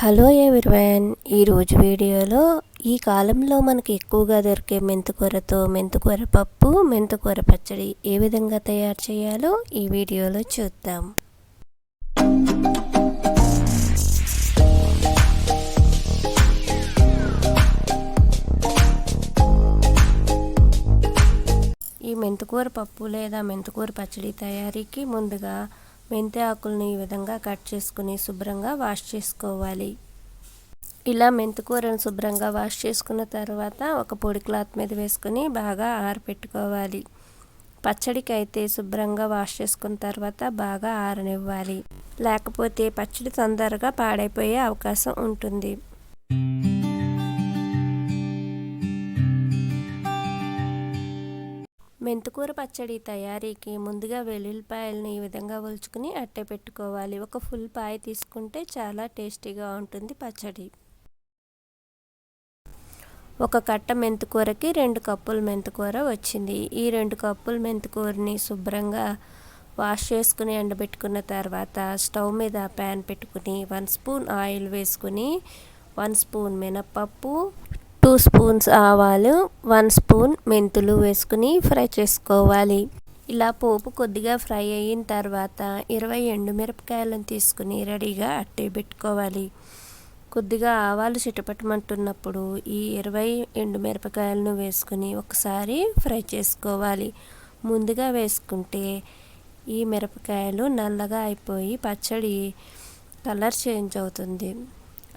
Hello everyone. ఈరోజు వీడియోలో ఈ కాలంలో మనకి ఎక్కువగా దొరికే మెంతుకూరతో మెంతుకూర పప్పు మెంతుకూర పచ్చడి ఏ విధంగా తయారు చేయాలో ఈ వీడియోలో చూద్దాం. ఈ మెంతుకూర పప్పు లేదా మెంతుకూర పచ్చడి తయారీకి ముందుగా మెంతి ఆకులను ఈ విధంగా కట్ చేసుకుని శుభ్రంగా వాష్ చేసుకోవాలి. ఇలా మెంతికూరను శుభ్రంగా వాష్ చేసుకున్న తర్వాత ఒక పొడి క్లాత్ మీద వేసుకుని బాగా ఆరపెట్టుకోవాలి. పచ్చడికి అయితే శుభ్రంగా వాష్ చేసుకున్న తర్వాత బాగా ఆరనివ్వాలి. లేకపోతే పచ్చడి తొందరగా పాడైపోయే అవకాశం ఉంటుంది. మెంతుకూర పచ్చడి తయారీకి ముందుగా వెల్లుల్లిపాయలను ఈ విధంగా ఒలుచుకుని అట్టే పెట్టుకోవాలి. ఒక ఫుల్ పాయ తీసుకుంటే చాలా టేస్టీగా ఉంటుంది పచ్చడి. ఒక కట్ట మెంతుకూరకి రెండు కప్పులు మెంతుకూర వచ్చింది. ఈ రెండు కప్పులు మెంతుకూరని శుభ్రంగా వాష్ చేసుకుని ఎండబెట్టుకున్న తర్వాత స్టవ్ మీద ప్యాన్ పెట్టుకుని వన్ స్పూన్ ఆయిల్ వేసుకుని వన్ స్పూన్ మినప్పప్పు టూ స్పూన్స్ ఆవాలు వన్ స్పూన్ మెంతులు వేసుకుని ఫ్రై చేసుకోవాలి. ఇలా పోపు కొద్దిగా ఫ్రై అయిన తర్వాత ఇరవై ఎండుమిరపకాయలను తీసుకుని రెడీగా అట్టే పెట్టుకోవాలి. కొద్దిగా ఆవాలు చిటపటమంటున్నప్పుడు ఈ ఇరవై ఎండుమిరపకాయలను వేసుకుని ఒకసారి ఫ్రై చేసుకోవాలి. ముందుగా వేసుకుంటే ఈ మిరపకాయలు నల్లగా అయిపోయి పచ్చడి కలర్ చేంజ్ అవుతుంది.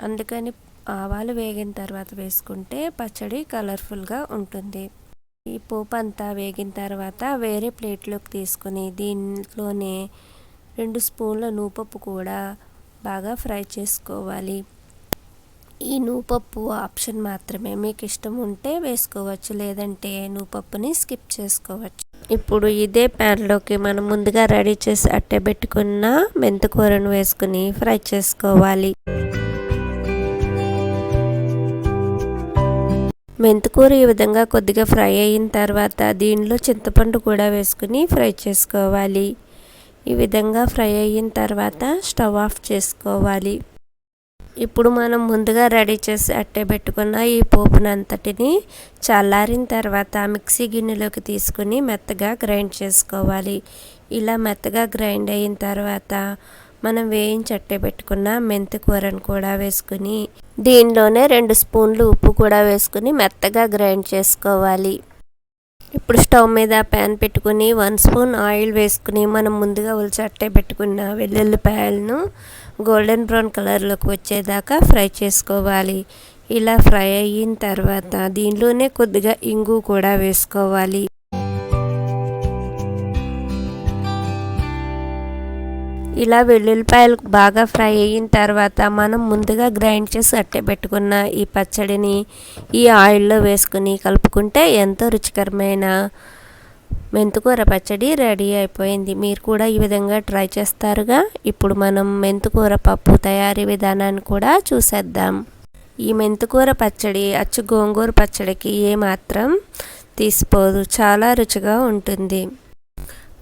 అందుకని ఆవాలు వేగిన తర్వాత వేసుకుంటే పచ్చడి కలర్ఫుల్గా ఉంటుంది. ఈ పోపు అంతా వేగిన తర్వాత వేరే ప్లేట్లోకి తీసుకుని దీంట్లోనే రెండు స్పూన్ల నూపప్పు కూడా బాగా ఫ్రై చేసుకోవాలి. ఈ నూపప్పు ఆప్షన్ మాత్రమే. మీకు ఇష్టం ఉంటే వేసుకోవచ్చు లేదంటే నూపప్పుని స్కిప్ చేసుకోవచ్చు. ఇప్పుడు ఇదే ప్యాన్లోకి మనం ముందుగా రెడీ చేసి అట్టే పెట్టుకున్న మెంతికూరను వేసుకుని ఫ్రై చేసుకోవాలి. మెంతికూర ఈ విధంగా కొద్దిగా ఫ్రై అయిన తర్వాత దీనిలో చింతపండు కూడా వేసుకుని ఫ్రై చేసుకోవాలి. ఈ విధంగా ఫ్రై అయిన తర్వాత స్టవ్ ఆఫ్ చేసుకోవాలి. ఇప్పుడు మనం ముందుగా రెడీ చేసి అట్టే పెట్టుకున్న ఈ పోపునంతటిని చల్లారిన తర్వాత మిక్సీ గిన్నెలోకి తీసుకుని మెత్తగా గ్రైండ్ చేసుకోవాలి. ఇలా మెత్తగా గ్రైండ్ అయిన తర్వాత మనం వేయించట్టే పెట్టుకున్న మెంతి కూరను కూడా వేసుకుని దీనిలోనే రెండు స్పూన్లు ఉప్పు కూడా వేసుకుని మెత్తగా గ్రైండ్ చేసుకోవాలి. ఇప్పుడు స్టవ్ మీద ప్యాన్ పెట్టుకుని వన్ స్పూన్ ఆయిల్ వేసుకుని మనం ముందుగా ఉల్చట్టే పెట్టుకున్న వెల్లుల్లిపాయలను గోల్డెన్ బ్రౌన్ కలర్లోకి వచ్చేదాకా ఫ్రై చేసుకోవాలి. ఇలా ఫ్రై అయిన తర్వాత దీనిలోనే కొద్దిగా ఇంగు కూడా వేసుకోవాలి. ఇలా వెల్లుల్లిపాయలు బాగా ఫ్రై అయిన తర్వాత మనం ముందుగా గ్రైండ్ చేసి అట్టే పెట్టుకున్న ఈ పచ్చడిని ఈ ఆయిల్లో వేసుకుని కలుపుకుంటే ఎంతో రుచికరమైన మెంతుకూర పచ్చడి రెడీ అయిపోయింది. మీరు కూడా ఈ విధంగా ట్రై చేస్తారుగా. ఇప్పుడు మనం మెంతుకూర పప్పు తయారీ విధానాన్ని కూడా చూసేద్దాం. ఈ మెంతుకూర పచ్చడి అచ్చు గోంగూర పచ్చడికి ఏమాత్రం తీసిపోదు. చాలా రుచిగా ఉంటుంది.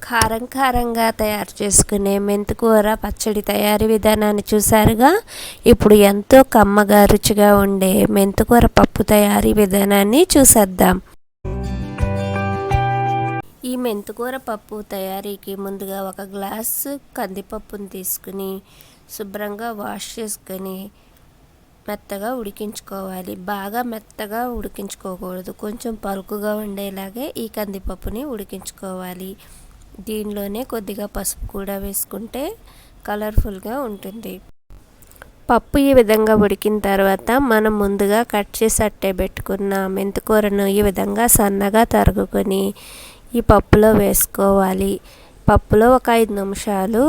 కారం కారంగా తయారు చేసుకునే మెంతికూర పచ్చడి తయారీ విధానాన్ని చూసారుగా ఇప్పుడు ఎంతో కమ్మగా రుచిగా ఉండే మెంతికూర పప్పు తయారీ విధానాన్ని చూసేద్దాం. ఈ మెంతికూర పప్పు తయారీకి ముందుగా ఒక గ్లాసు కందిపప్పును తీసుకుని శుభ్రంగా వాష్ చేసుకొని మెత్తగా ఉడికించుకోవాలి. బాగా మెత్తగా ఉడికించుకోకూడదు. కొంచెం పలుకుగా ఉండేలాగే ఈ కందిపప్పుని ఉడికించుకోవాలి. దీనిలోనే కొద్దిగా పసుపు కూడా వేసుకుంటే కలర్ఫుల్గా ఉంటుంది. పప్పు ఈ విధంగా ఉడికిన తర్వాత మనం ముందుగా కట్ చేసి అట్టే పెట్టుకున్న. మెంతికూరను ఈ విధంగా సన్నగా తరుగుకొని ఈ పప్పులో వేసుకోవాలి. పప్పులో ఒక ఐదు నిమిషాలు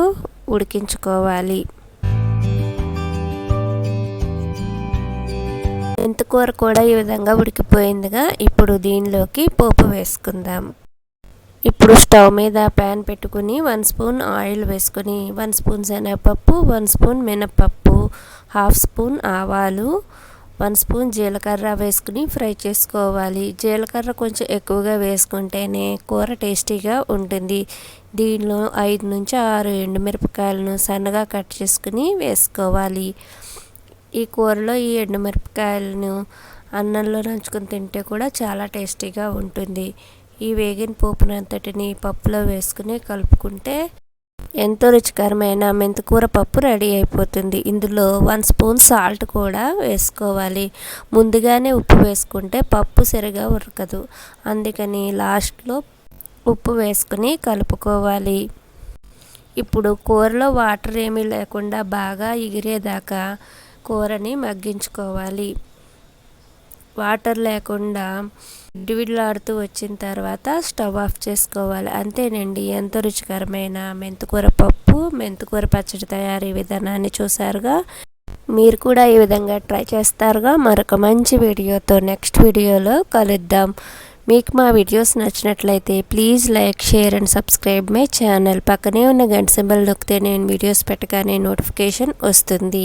ఉడికించుకోవాలి. మెంతికూర కూడా ఈ విధంగా ఉడికిపోయిందిగా. ఇప్పుడు దీనిలోకి పోపు వేసుకుందాం. ఇప్పుడు స్టవ్ మీద ప్యాన్ పెట్టుకుని వన్ స్పూన్ ఆయిల్ వేసుకుని వన్ స్పూన్ శనగపప్పు వన్ స్పూన్ మినపప్పు హాఫ్ స్పూన్ ఆవాలు వన్ స్పూన్ జీలకర్ర వేసుకుని ఫ్రై చేసుకోవాలి. జీలకర్ర కొంచెం ఎక్కువగా వేసుకుంటేనే కూర టేస్టీగా ఉంటుంది. దీనిలో ఐదు నుంచి ఆరు ఎండుమిరపకాయలను సన్నగా కట్ చేసుకుని వేసుకోవాలి. ఈ కూరలో ఈ ఎండుమిరపకాయలను అన్నంలో నంచుకొని తింటే కూడా చాలా టేస్టీగా ఉంటుంది. ఈ వేగిన పోపునంతటిని పప్పులో వేసుకుని కలుపుకుంటే ఎంతో రుచికరమైన మెంతికూర పప్పు రెడీ అయిపోతుంది. ఇందులో వన్ స్పూన్ సాల్ట్ కూడా వేసుకోవాలి. ముందుగానే ఉప్పు వేసుకుంటే పప్పు సరిగా ఉరకదు. అందుకని లాస్ట్లో ఉప్పు వేసుకుని కలుపుకోవాలి. ఇప్పుడు కూరలో వాటర్ ఏమీ లేకుండా బాగా ఎగిరేదాకా కూరని మగ్గించుకోవాలి. వాటర్ లేకుండా డివిడ్లాడుతూ వచ్చిన తర్వాత స్టవ్ ఆఫ్ చేసుకోవాలి. అంతేనండి ఎంతో రుచికరమైన మెంతికూర పప్పు మెంతికూర పచ్చడి తయారీ విధానాన్ని చూసారుగా మీరు కూడా ఈ విధంగా ట్రై చేస్తారుగా. మరొక మంచి వీడియోతో నెక్స్ట్ వీడియోలో కలుద్దాం. మీకు మా వీడియోస్ నచ్చినట్లయితే please like share and subscribe my channel. పక్కనే ఉన్న గంట సింబల్ నొక్కితే నేను వీడియోస్ పెట్టగానే నోటిఫికేషన్ వస్తుంది.